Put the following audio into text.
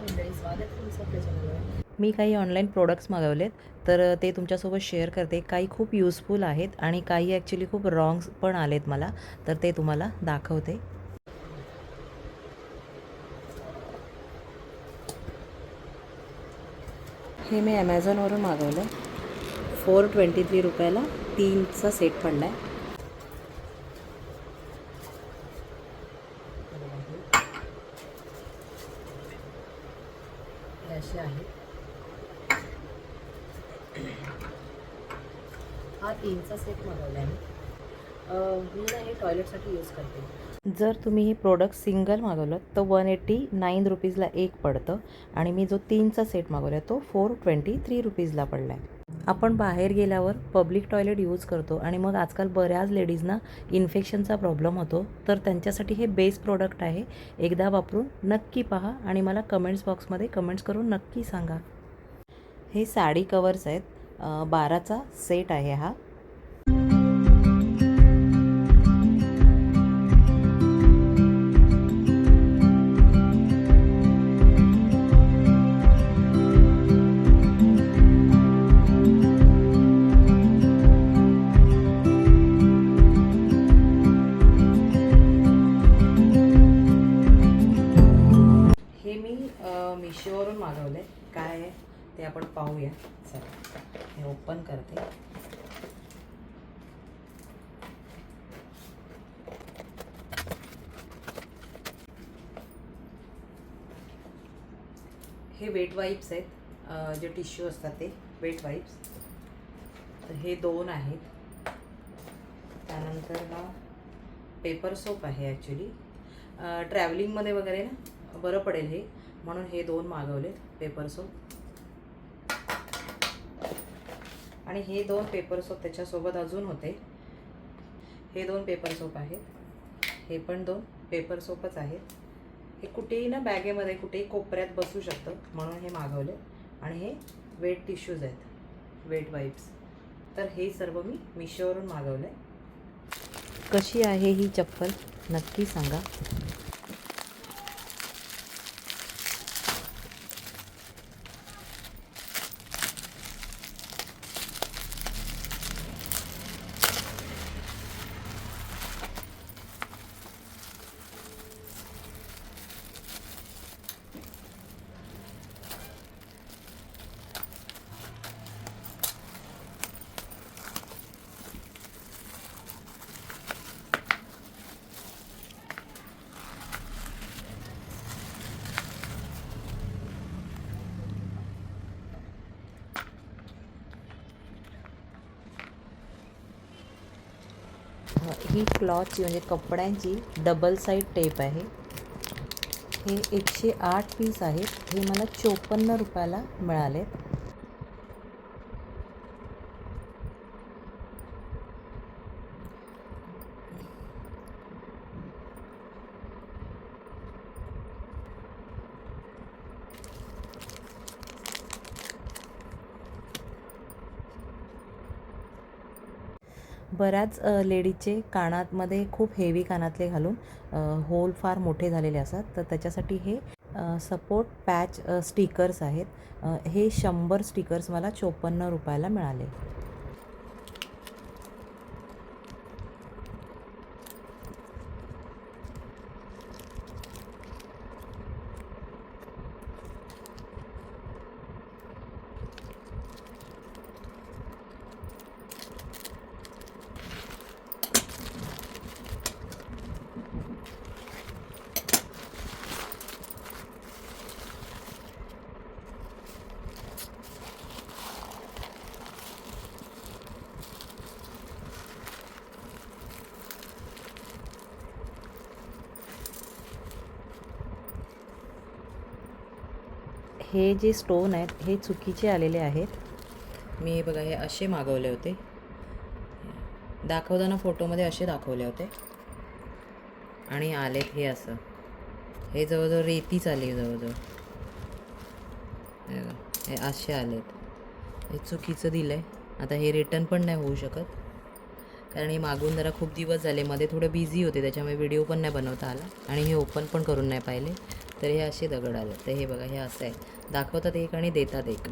मंडळी स्वागत तुमचं आपल्या चॅनलवर मी काही ऑनलाईन प्रोडक्ट्स मागवलेत तर ते तुमच्यासोबत शेअर करते. काही खूप युजफुल आहेत आणि काही ॲक्च्युली खूप रॉंग्स पण आलेत मला तर ते तुम्हाला दाखवते. हे मी ॲमेझॉनवरून मागवलं फोर ट्वेंटी थ्री रुपयाला तीनचा सेट पडला आहे हे असे हा तीनचा सेट मागवला आहे मी मी ना हे टॉयलेटसाठी यूज करते. जर तुम्ही हे प्रोडक्ट सिंगल मागवलं तर वन एट्टी नाईन रुपीजला एक पडतं. आणि मी जो तीनचा सेट मागवला तो फोर ट्वेंटी थ्री रुपीजला पडला आहे आपण बाहेर गेल्यावर पब्लिक टॉयलेट यूज करतो आणि मग आजकाल बऱ्याच लेडीजना इन्फेक्शनचा प्रॉब्लेम होतो. तर त्यांच्यासाठी हे बेस्ट प्रोडक्ट आहे. एकदा वापरून नक्की पहा आणि मला कमेंट्स बॉक्समध्ये कमेंट्स करून नक्की सांगा. हे साडी कवर्स आहेत. बाराचा सेट आहे हा. मागवलं आहे काय आहे? ते आपण पाहूया. चला. हे ओपन करते. हे वेट वाईप्स आहेत. जे टिश्यू असतात ते वेट वाईप्स तर हे दोन आहेत. त्यानंतर हा पेपर सोप आहे ॲक्च्युली ट्रॅव्हलिंगमध्ये वगैरे ना? बरं पडेल हे. म्हणून हे दोन मागवलेत पेपर सोप आणि हे दोन पेपर सोप त्याच्यासोबत अजून होते. हे दोन पेपर सोप आहेत. हे पण दोन पेपर सोपच आहेत. हे कुठेही ना बॅगेमध्ये कुठेही कोपऱ्यात बसू शकतं. म्हणून हे मागवले. आणि हे वेट टिश्यूज आहेत. वेट वाईप्स तर हे सर्व मी मिशोवरून मागवलं आहे कशी आहे ही चप्पल? नक्की सांगा. ही क्लॉथची म्हणजे कपड्यांची डबल साईड टेप आहे. हे एकशे आठ पीस आहेत. हे मला चोपन्न रुपयाला मिळाले बऱ्याच लेडीजचे कानातमध्ये खूप हेवी कानातले घालून होल फार मोठे झालेले असतात. तर त्याच्यासाठी हे सपोर्ट पॅच स्टिकर्स आहेत. हे शंभर स्टिकर्स मला चोपन्न रुपयाला मिळाले. हे जे स्टोन आहेत हे चुकीचे आलेले आहेत. मी हे बघा हे असे मागवले होते. दाखवताना फोटोमध्ये असे दाखवले होते. आणि आलेत हे असं. हे जवळजवळ रेतीच आली जवळजवळ. हे असे आलेत. हे चुकीचं दिलं आहे आता हे रिटर्न पण नाही होऊ शकत. कारण हे मागून जरा खूप दिवस झाले. मध्ये थोडं बिझी होते त्याच्यामुळे व्हिडिओ पण नाही बनवता आला. आणि हे ओपन पण करून नाही पाहिले. तर हे असे दगड आले. तर हे बघा हे असं आहे. दाखवतात एक आणि देतात एक.